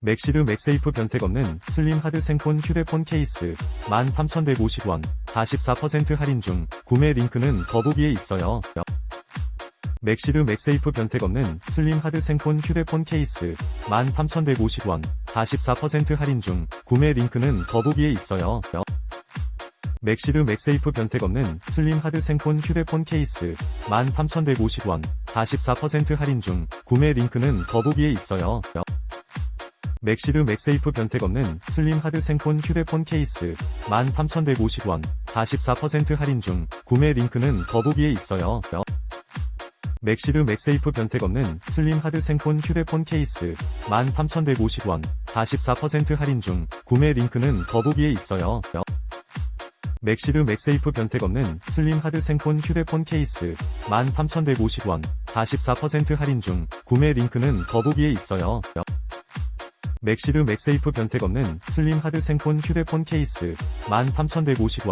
맥시르 맥세이프 변색 없는 슬림 하드 생폰 휴대폰 케이스 13,150원 44% 할인 중 구매 링크는 더보기에 있어요. 맥시르 맥세이프 변색 없는 슬림 하드 생폰 휴대폰 케이스 13,150원 44% 할인 중 구매 링크는 더보기에 있어요. 맥시르 맥세이프 변색 없는 슬림 하드 생폰 휴대폰 케이스 13,150원 44% 할인 중 구매 링크는 더보기에 있어요. 맥시르 맥세이프 변색 없는 슬림 하드 생폰 휴대폰 케이스 13,150원 44% 할인 중 구매 링크는 더보기에 있어요. 맥시르 맥세이프 변색 없는 슬림 하드 생폰 휴대폰 케이스 13,150원 44% 할인 중 구매 링크는 더보기에 있어요. 맥시르 맥세이프 변색 없는 슬림 하드 생폰 휴대폰 케이스 13,150원 44% 할인 중 구매 링크는 더보기에 있어요. 맥시르 맥세이프 변색 없는 슬림 하드 생폰 휴대폰 케이스 13,150원